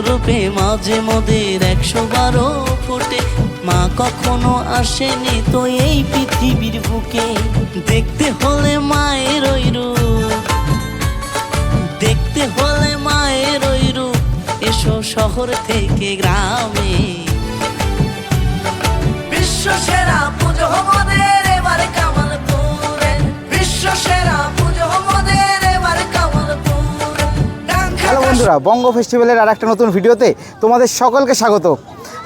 রূপে মাঝে মোদের একশো বারো ফুটে। মা কখনো আসেনি তো এই পৃথিবীর বুকে। দেখতে হলে মায়ের ওই রূপ। দেখতে হলে মায়ের ওই রূপ। এসো শহর থেকে গ্রামে। বিশ্ব সেরা পুজো মোদের বন্ধুরা, বঙ্গ ফেস্টিভ্যালের আর একটা নতুন ভিডিওতে তোমাদের সকলকে স্বাগত।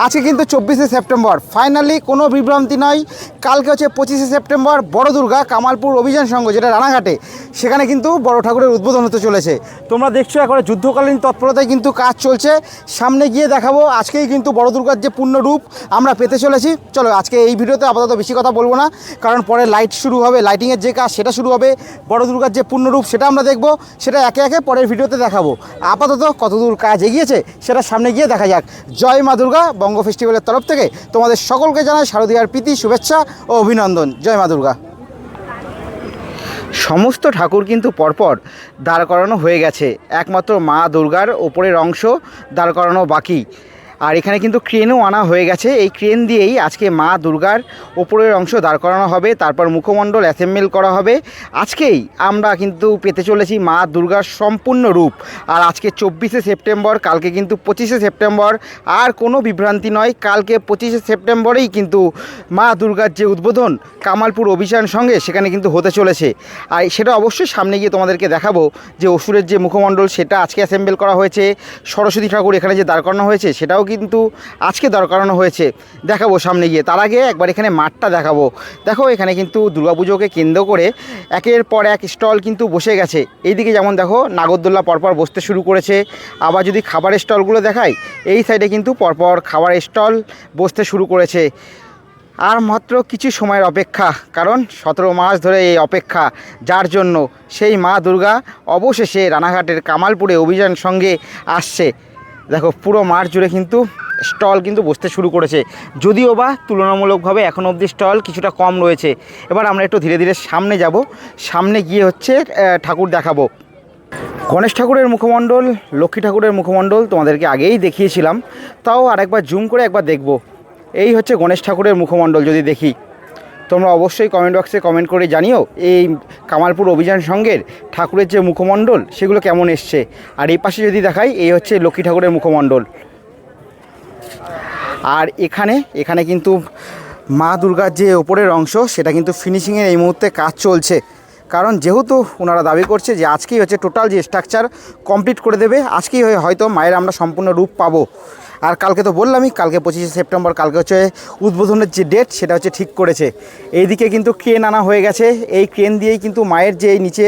আজকে কিন্তু চব্বিশে সেপ্টেম্বর। ফাইনালি কোনো বিভ্রান্তি নয়। কালকে হচ্ছে পঁচিশে সেপ্টেম্বর বড় দুর্গা কামালপুর অভিযান সংঘ, যেটা রানাঘাটে। সেখানে কিন্তু বড় ঠাকুরের উদ্বোধন হতে চলেছে। তোমরা দেখছ এখন যুদ্ধকালীন তৎপরতায় কিন্তু কাজ চলছে। সামনে গিয়ে দেখাবো, আজকেই কিন্তু বড় দুর্গার যে পূর্ণ রূপ আমরা পেতে চলেছি। চলো, আজকে এই ভিডিওতে আপাতত বেশি কথা বলব না, কারণ পরে লাইট শুরু হবে লাইটিংয়ের যে কাজ সেটা শুরু হবে, বড় দুর্গার যে পূর্ণ রূপ সেটা আমরা দেখব, সেটা একে একে পরের ভিডিওতে দেখাবো। আপাতত কতদূর কাজ এগিয়েছে সেটা সামনে গিয়ে দেখা যাক। জয় মা দুর্গা বঙ্গ ফেস্টিভ্যালের তরফ থেকে তোমাদের সকলকে জানাই শারদীয়ার প্রীতি, শুভেচ্ছা ও অভিনন্দন। জয় মা দুর্গা। সমস্ত ঠাকুর কিন্তু পরপর দাঁড় করানো হয়ে গেছে। একমাত্র মা দুর্গার ওপরের অংশ দাঁড় করানো বাকি। আর এখানে কিন্তু ক্রেনও আনা হয়ে গেছে। এই ক্রেন দিয়েই আজকে মা দুর্গার ওপরের অংশ দাঁড় করানো হবে, তারপর মুখমণ্ডল অ্যাসেম্বল করা হবে। আজকেই আমরা কিন্তু পেতে চলেছি মা দুর্গার সম্পূর্ণ রূপ। আর আজকে চব্বিশে সেপ্টেম্বর, কালকে কিন্তু পঁচিশে সেপ্টেম্বর। আর কোনো বিভ্রান্তি নয়, কালকে পঁচিশে সেপ্টেম্বরেই কিন্তু মা দুর্গার যে উদ্বোধন কামালপুর অভিযান সঙ্গে সেখানে কিন্তু হতে চলেছে। আর সেটা অবশ্যই সামনে গিয়ে তোমাদেরকে দেখাবো যে অসুরের যে মুখমণ্ডল, সেটা আজকে অ্যাসেম্বল করা হয়েছে। সরস্বতী ঠাকুর এখানে যে দাঁড় করানো হয়েছে, সেটাও কিন্তু আজকে দাঁড় করানো হয়েছে। দেখাবো সামনে গিয়ে। তার আগে একবার এখানে মাঠটা দেখাবো। দেখো, এখানে কিন্তু দুর্গাপুজোকে কেন্দ্র করে একের পর এক স্টল কিন্তু বসে গেছে। এইদিকে যেমন দেখো, নাগরদোল্লা পরপর বসতে শুরু করেছে। আবার যদি খাবারের স্টলগুলো দেখাই, এই সাইডে কিন্তু পরপর খাবারের স্টল বসতে শুরু করেছে। আর মাত্র কিছু সময়ের অপেক্ষা, কারণ সতেরো মাস ধরে এই অপেক্ষা। যার জন্য সেই মা দুর্গা অবশেষে রানাঘাটের কামালপুরে অভিযান সঙ্গে আসছে। দেখো, পুরো মাঠ জুড়ে কিন্তু স্টল কিন্তু বসতে শুরু করেছে। যদিও বা তুলনামূলকভাবে এখন অবধি স্টল কিছুটা কম রয়েছে। এবার আমরা একটু ধীরে ধীরে সামনে যাব। সামনে গিয়ে হচ্ছে ঠাকুর দেখাবো। গণেশ ঠাকুরের মুখমণ্ডল, লক্ষ্মী ঠাকুরের মুখমণ্ডল তোমাদেরকে আগেই দেখিয়েছিলাম। তাও আরেকবার জুম করে একবার দেখব। এই হচ্ছে গণেশ ঠাকুরের মুখমণ্ডল যদি দেখি। তোমরা অবশ্যই কমেন্ট বক্সে কমেন্ট করে জানিও এই কামালপুর অভিযান সঙ্গের ঠাকুরের যে মুখমণ্ডল, সেগুলো কেমন এসছে। আর এই পাশে যদি দেখাই, এই হচ্ছে লক্ষ্মী ঠাকুরের মুখমণ্ডল। আর এখানে এখানে কিন্তু মা দুর্গার যে ওপরের অংশ, সেটা কিন্তু ফিনিশিংয়ের এই মুহূর্তে কাজ চলছে। কারণ যেহেতু ওনারা দাবি করছে যে আজকেই হচ্ছে টোটাল যে স্ট্রাকচার কমপ্লিট করে দেবে, আজকেই হয়ে- হয়তো মায়ের আমরা সম্পূর্ণ রূপ পাবো। আর কালকে তো বললামই, কালকে পঁচিশে সেপ্টেম্বর, কালকে হচ্ছে উদ্বোধনের যে ডেট সেটা হচ্ছে ঠিক করেছে। এইদিকে কিন্তু ক্রেন আনা হয়ে গেছে। এই ক্রেন দিয়েই কিন্তু মায়ের যে নিচে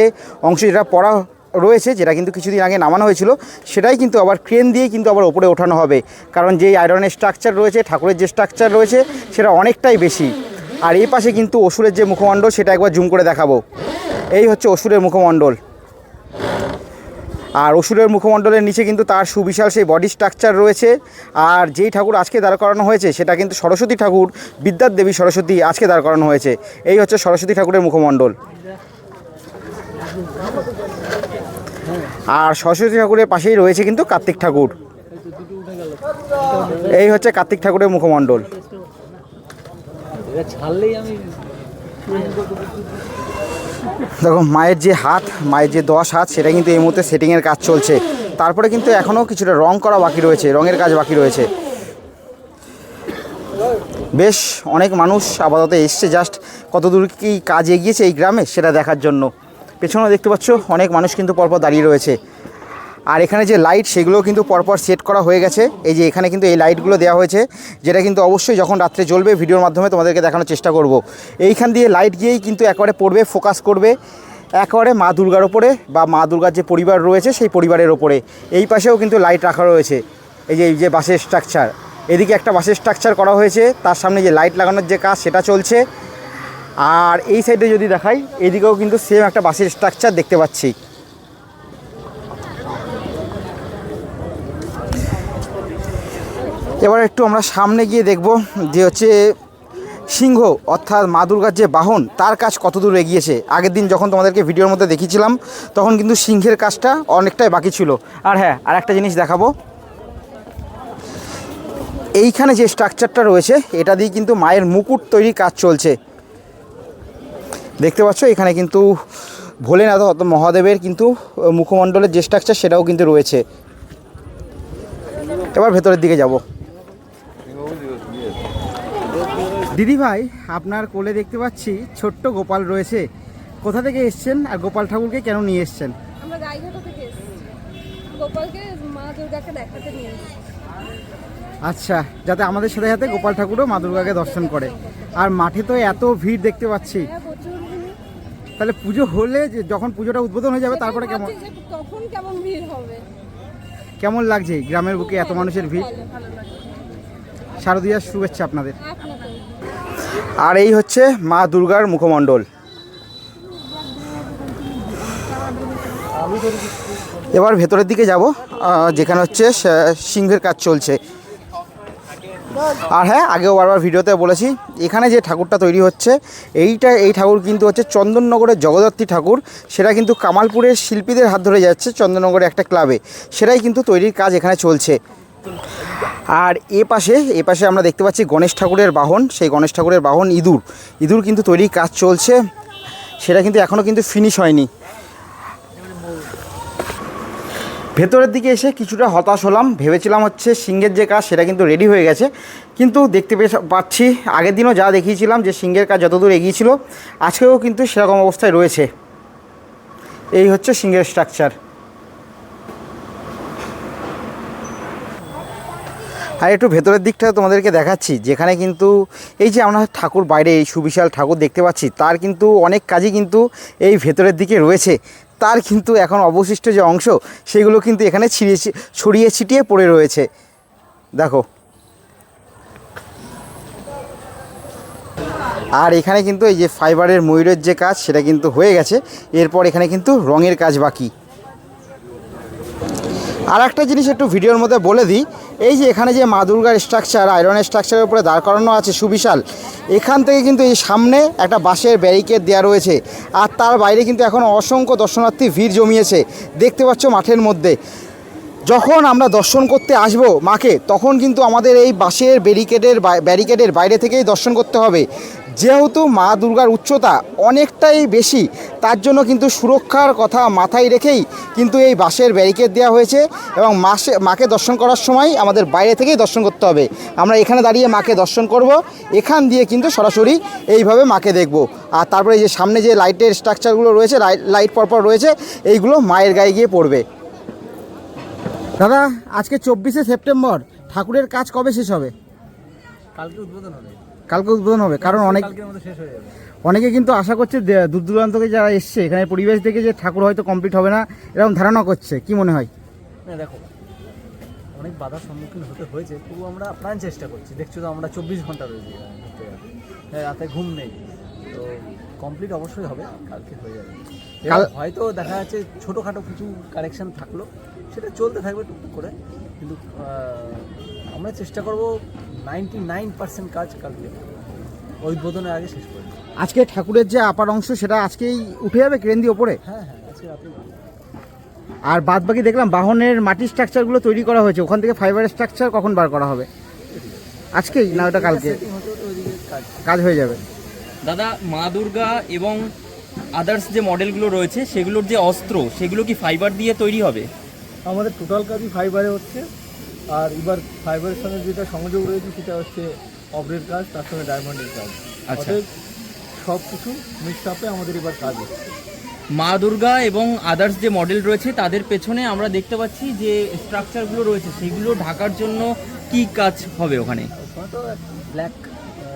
অংশ যেটা পড়া রয়েছে, যেটা কিন্তু কিছুদিন আগে নামানো হয়েছিল, সেটাই কিন্তু আবার ক্রেন দিয়ে কিন্তু আবার ওপরে ওঠানো হবে। কারণ যেই আয়রনের স্ট্রাকচার রয়েছে, ঠাকুরের যে স্ট্রাকচার রয়েছে, সেটা অনেকটাই বেশি। আর এই পাশে কিন্তু অসুরের যে মুখমণ্ডল, সেটা একবার জুম করে দেখাবো। এই হচ্ছে অসুরের মুখমণ্ডল। আর অসুরের মুখমণ্ডলের নিচে কিন্তু তার সুবিশাল সেই বডি স্ট্রাকচার রয়েছে। আর যেই ঠাকুর আজকে দাঁড় করানো হয়েছে, সেটা কিন্তু সরস্বতী ঠাকুর, বিদ্যার দেবী সরস্বতী আজকে দাঁড় করানো হয়েছে। এই হচ্ছে সরস্বতী ঠাকুরের মুখমণ্ডল। আর সরস্বতী ঠাকুরের পাশেই রয়েছে কিন্তু কার্তিক ঠাকুর। এই হচ্ছে কার্তিক ঠাকুরের মুখমণ্ডল। ছাড়লেই আমি দেখো, মায়ের যে হাত, মায়ের যে দশ হাত, সেটা কিন্তু এই মুহূর্তে সেটিংয়ের কাজ চলছে। তারপরে কিন্তু এখনও কিছুটা রং করা বাকি রয়েছে, রঙের কাজ বাকি রয়েছে। বেশ, অনেক মানুষ আপাতত এসছে জাস্ট কত দূর কি কাজ এগিয়েছে এই গ্রামে, সেটা দেখার জন্য। পেছনেও দেখতে পাচ্ছ, অনেক মানুষ কিন্তু পরপর দাঁড়িয়ে রয়েছে। আর এখানে যে লাইট সেগুলোও কিন্তু পরপর সেট করা হয়ে গেছে। এই যে এখানে কিন্তু এই লাইটগুলো দেওয়া হয়েছে, যেটা কিন্তু অবশ্যই যখন রাত্রে জ্বলবে, ভিডিওর মাধ্যমে তোমাদেরকে দেখানোর চেষ্টা করব। এইখান দিয়ে লাইট গিয়েই কিন্তু একেবারে পড়বে ফোকাস করবে, একেবারে মা দুর্গার ওপরে বা মা দুর্গার যে পরিবার রয়েছে, সেই পরিবারের ওপরে এই পাশেও কিন্তু লাইট রাখা রয়েছে। এই যে এই যে বাসের স্ট্রাকচার এদিকে একটা বাসের স্ট্রাকচার করা হয়েছে, তার সামনে যে লাইট লাগানোর যে কাজ, সেটা চলছে। আর এই সাইডে যদি দেখাই, এদিকেও কিন্তু সেম একটা বাসের স্ট্রাকচার দেখতে পাচ্ছি। এবার একটু আমরা সামনে গিয়ে দেখব যে হচ্ছে সিংহ অর্থাৎ মা দুর্গার যে বাহন, তার কাজ কত দূর এগিয়েছে। আগের দিন যখন তোমাদেরকে ভিডিওর মধ্যে দেখিয়েছিলাম, তখন কিন্তু সিংহের কাজটা অনেকটাই বাকি ছিল। আর হ্যাঁ আর একটা জিনিস দেখাবো। এইখানে যে স্ট্রাকচারটা রয়েছে, এটা দিয়ে কিন্তু মায়ের মুকুট তৈরি কাজ চলছে। দেখতে পাচ্ছ, এখানে কিন্তু ভোলেনাথ মহাদেবের কিন্তু মুখমণ্ডলের যে স্ট্রাকচার সেটাও কিন্তু রয়েছে। এবার ভেতরের দিকে যাব। দিদি ভাই আপনার কোলে দেখতে পাচ্ছি ছোট্ট গোপাল রয়েছে। কোথা থেকে এসছেন আর গোপাল ঠাকুরকে কেন নিয়ে এসছেন? আমরা গাইঘাটা থেকে গোপালকে মা দুর্গাকে দেখাতে নিয়ে আচ্ছা যাতে আমাদের সাথে সাথে গোপাল ঠাকুরও মা দুর্গাকে দর্শন করে। আর মাঠে তো এত ভিড় দেখতে পাচ্ছি। হ্যাঁ। তাহলে পুজো হলে যে- যখন পুজোটা উদ্বোধন হয়ে যাবে তারপরে কেমন? কেমন ভিড় হবে। কেমন লাগছে গ্রামের বুকে এত মানুষের ভিড়? শারদীয়ার শুভেচ্ছা আপনাদের। আর এই হচ্ছে মা দুর্গার মুখমণ্ডল। এবার ভেতরের দিকে যাব যেখানে হচ্ছে সিংহের কাজ চলছে। আর হ্যাঁ আগেও বারবার ভিডিওতে বলেছি, এখানে যে ঠাকুরটা তৈরি হচ্ছে, এইটা, এই ঠাকুর কিন্তু হচ্ছে চন্দননগরের জগদ্ধাত্রী ঠাকুর। সেটা কিন্তু কামালপুরের শিল্পীদের হাত ধরে যাচ্ছে চন্দননগরের একটা ক্লাবে। সেটাই কিন্তু তৈরির কাজ এখানে চলছে। আর এ পাশে এ পাশে আমরা দেখতে পাচ্ছি গণেশ ঠাকুরের বাহন, সেই গণেশ ঠাকুরের বাহন ইঁদুর। ইঁদুর কিন্তু তৈরির কাজ চলছে, সেটা কিন্তু এখনও কিন্তু ফিনিশ হয়নি। ভেতরের দিকে এসে কিছুটা হতাশ হলাম, ভেবেছিলাম হচ্ছে সিংহের যে কাজ, সেটা কিন্তু রেডি হয়ে গেছে। কিন্তু দেখতে পাচ্ছি, আগের দিনও যা দেখিয়েছিলাম যে সিংহের কাজ যতদূর এগিয়েছিল, আজকেও কিন্তু সেরকম অবস্থায় রয়েছে। এই হচ্ছে সিংহের স্ট্রাকচার আর একটু ভেতরের দিকটা তোমাদেরকে দেখাচ্ছি, যেখানে কিন্তু এই যে আমরা ঠাকুর বাইরে, এই সুবিশাল ঠাকুর দেখতে পাচ্ছি, তার কিন্তু অনেক কাজই কিন্তু এই ভেতরের দিকে রয়েছে। তার কিন্তু এখন অবশিষ্ট যে অংশ, সেগুলো কিন্তু এখানে ছিঁড়িয়ে ছড়িয়ে ছিটিয়ে পড়ে রয়েছে। দেখো। আর এখানে কিন্তু এই যে ফাইবারের ময়ূরের যে কাজ, সেটা কিন্তু হয়ে গেছে। এরপর এখানে কিন্তু রঙের কাজ বাকি। আর একটা জিনিস একটু ভিডিওর মধ্যে বলে দিই। এই যে এখানে যে মা দুর্গার স্ট্রাকচার আয়রনের স্ট্রাকচারের উপরে দাঁড় করানো আছে সুবিশাল, এখান থেকে কিন্তু এই সামনে একটা বাঁশের ব্যারিকেড দেওয়া রয়েছে। আর তার বাইরে কিন্তু এখন অসংখ্য দর্শনার্থী ভিড় জমিয়েছে। দেখতে পাচ্ছ মাঠের মধ্যে। যখন আমরা দর্শন করতে আসব মাকে, তখন কিন্তু আমাদের এই বাঁশের ব্যারিকেডের ব্যারিকেডের বাইরে থেকেই দর্শন করতে হবে। যেহেতু মা দুর্গার উচ্চতা অনেকটাই বেশি, তার জন্য কিন্তু সুরক্ষার কথা মাথায় রেখেই কিন্তু এই বাঁশের ব্যারিকেড দেওয়া হয়েছে এবং মাসে, মাকে দর্শন করার সময় আমাদের বাইরে থেকেই দর্শন করতে হবে। আমরা এখানে দাঁড়িয়ে মাকে দর্শন করব, এখান দিয়ে কিন্তু সরাসরি এইভাবে মাকে দেখব। আর তারপরে যে সামনে যে লাইটের স্ট্রাকচারগুলো রয়েছে লাইট লাইট পরপর রয়েছে, এইগুলো মায়ের গায়ে গিয়ে পড়বে। দাদা, আজকে চব্বিশে সেপ্টেম্বর, ঠাকুরের কাজ কবে শেষ হবে? কালকে উদ্বোধন হবে। কালকে উদ্বোধন হবে কারণ অনেক হয়ে অনেকে কিন্তু আশা করছে দূর দূরান্ত থেকে যারা এসছে এখানে পরিবেশ দেখে যে ঠাকুর হয়তো কমপ্লিট হবে না এরকম ধারণা করছে কি মনে হয়? না দেখো অনেক বাধার সম্মুখীন হতে হয়েছে তবু আমরা প্রাণ চেষ্টা করছি। দেখছ তো আমরা চব্বিশ ঘণ্টা রয়েছি হ্যাঁ, রাতে ঘুম নেই। তো কমপ্লিট অবশ্যই হবে কালকে হয়ে যাবে। কাল- হয়তো দেখা যাচ্ছে ছোটোখাটো কিছু কারেকশন থাকল সেটা চলতে থাকবে টুকটুক করে কিন্তু আমরা চেষ্টা করব নাইনটি নাইন পার্সেন্ট কাজ কালকে। উদ্বোধনের আগে শেষ করে দিতে। আজকে ঠাকুরের যে আপার অংশ সেটা আজকেই উঠে যাবে ক্রেন দিয়ে ওপরে? হ্যাঁ হ্যাঁ আজকে রাতে আর বাদ বাকি দেখলাম বাহনের মাটির স্ট্রাকচারগুলো তৈরি করা হয়েছে। ওখান থেকে ফাইবারের স্ট্রাকচার কখন বার করা হবে? আজকেই না ওটা কালকে? কাজ। হয়ে যাবে। দাদা মা দুর্গা এবং আদার্স যে মডেলগুলো রয়েছে সেগুলোর যে অস্ত্র সেগুলো কি ফাইবার দিয়ে তৈরি হবে? আমাদের টোটাল কাজই ফাইবারে হচ্ছে। আর এবার ফাইবারের সঙ্গে যেটা সংযোগ রয়েছে সেটা হচ্ছে অব্রের কাজ তার সঙ্গে ডায়মন্ডের কাজ। আচ্ছা। সব কিছু মিক্স আপে আমাদের এবার কাজ হচ্ছে। মা দুর্গা এবং আদার্স যে মডেল রয়েছে তাদের পেছনে আমরা দেখতে পাচ্ছি যে স্ট্রাকচারগুলো রয়েছে সেগুলো ঢাকার জন্য কি কাজ হবে ওখানে? ব্ল্যাক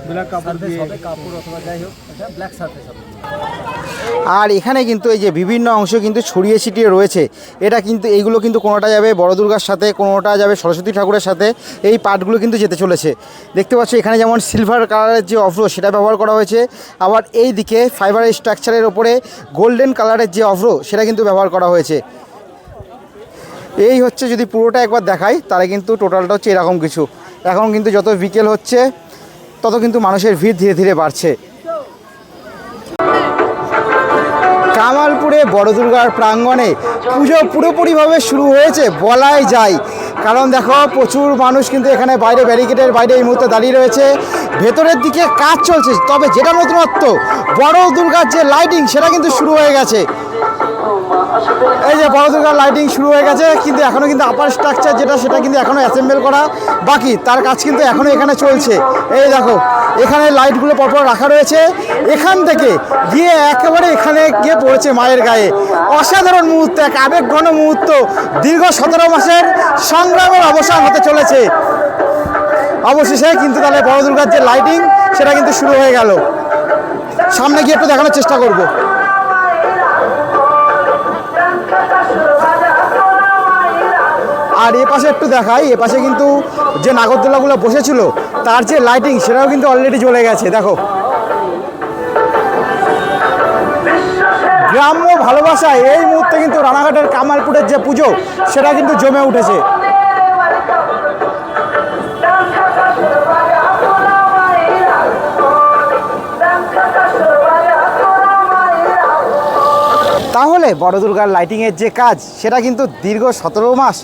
Black কাপড় দিয়ে- কাপড় অথবা যাই হোক ব্ল্যাক সারফেস হবে। আর এখানে কিন্তু এই যে বিভিন্ন অংশ কিন্তু ছড়িয়ে ছিটিয়ে রয়েছে। এটা কিন্তু, এইগুলো কিন্তু কোনোটা যাবে বড় দুর্গার সাথে, কোনোটা যাবে সরস্বতী ঠাকুরের সাথে, এই পার্টগুলো কিন্তু যেতে চলেছে। দেখতে পাচ্ছ, এখানে যেমন সিলভার কালারের যে অফ্রো সেটা ব্যবহার করা হয়েছে। আবার এই দিকে ফাইবার স্ট্রাকচারের ওপরে গোল্ডেন কালারের যে অফ্রো সেটা কিন্তু ব্যবহার করা হয়েছে। এই হচ্ছে যদি পুরোটা একবার দেখাই, তাহলে কিন্তু টোটালটা হচ্ছে এরকম কিছু। এখন কিন্তু যত বিকেল হচ্ছে, তত কিন্তু মানুষের ভিড় ধীরে ধীরে বাড়ছে। কামালপুরে বড় দুর্গার প্রাঙ্গণে পুজো পুরোপুরিভাবে শুরু হয়েছে, বলাই যায়। কারণ দেখো, প্রচুর মানুষ কিন্তু এখানে বাইরে ব্যারিকেডের বাইরে এই মুহূর্তে দাঁড়িয়ে রয়েছে। ভেতরের দিকে কাজ চলছে, তবে যেটা নতুনত্ব, বড় দুর্গার যে লাইটিং সেটা কিন্তু শুরু হয়ে গেছে। এই যে বড় দুর্গার লাইটিং শুরু হয়ে গেছে, কিন্তু এখনও কিন্তু আপার স্ট্রাকচার যেটা, সেটা কিন্তু এখনও অ্যাসেম্বল করা বাকি। তার কাজ কিন্তু এখনও এখানে চলছে। এই দেখো, এখানে লাইটগুলো পরপর রাখা রয়েছে। এখান থেকে গিয়ে একেবারে এখানে গিয়ে পড়েছে মায়ের গায়ে। অসাধারণ মুহূর্ত, এক আবেগঘন মুহূর্ত। দীর্ঘ সতেরো মাসের সংগ্রামের অবসান হতে চলেছে। অবশেষে কিন্তু তাহলে বড় দুর্গার যে লাইটিং সেটা কিন্তু শুরু হয়ে গেল। সামনে গিয়ে একটু দেখানোর চেষ্টা করব। আর এ পাশে একটু দেখাই, এ পাশে কিন্তু যে নাগরদোলাগুলো বসেছিল, তার যে লাইটিং সেটাও কিন্তু অলরেডি জ্বলে গেছে, দেখো। গ্রাম্য ভালোবাসা, এই মুহূর্তে কিন্তু রানাঘাটের কামালপুরের যে পুজো, সেটা কিন্তু জমে উঠেছে। তাহলে বড় দুর্গার লাইটিংয়ের যে কাজ, সেটা কিন্তু দীর্ঘ সতেরো মাস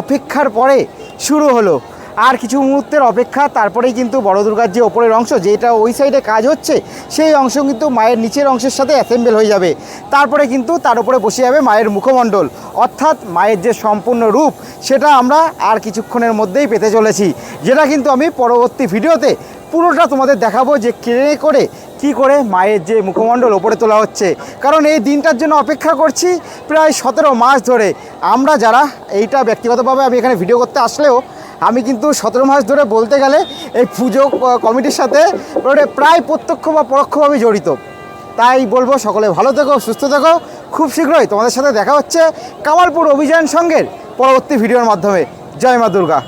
অপেক্ষার পরে শুরু হলো। আর কিছু মুহূর্তের অপেক্ষা, তারপরেই কিন্তু বড় দুর্গার যে ওপরের অংশ, যেটা ওই সাইডে কাজ হচ্ছে, সেই অংশ কিন্তু মায়ের নিচের অংশের সাথে অ্যাসেম্বল হয়ে যাবে। তারপরে কিন্তু তার উপরে বসে যাবে মায়ের মুখমণ্ডল। অর্থাৎ মায়ের যে সম্পূর্ণ রূপ, সেটা আমরা আর কিছুক্ষণের মধ্যেই পেতে চলেছি। যেটা কিন্তু আমি পরবর্তী ভিডিওতে পুরোটা তোমাদের দেখাবো যে ক্রেনে করে কি করে মায়ের যে মুখমণ্ডল ওপরে তোলা হচ্ছে? কারণ এই দিনটার জন্য অপেক্ষা করছি প্রায় সতেরো মাস ধরে। আমরা যারা এইটা ব্যক্তিগতভাবে আমি এখানে ভিডিও করতে আসলেও, আমি কিন্তু সতেরো মাস ধরে বলতে গেলে এই পুজো কমিটির সাথে মানে প্রায় প্রত্যক্ষ বা পরোক্ষভাবে জড়িত। তাই বলব সকলে ভালো থেকো, সুস্থ থেকো। খুব শীঘ্রই তোমাদের সাথে দেখা হচ্ছে কামালপুর অভিযান সঙ্গের পরবর্তী ভিডিওর মাধ্যমে। জয় মা দুর্গা।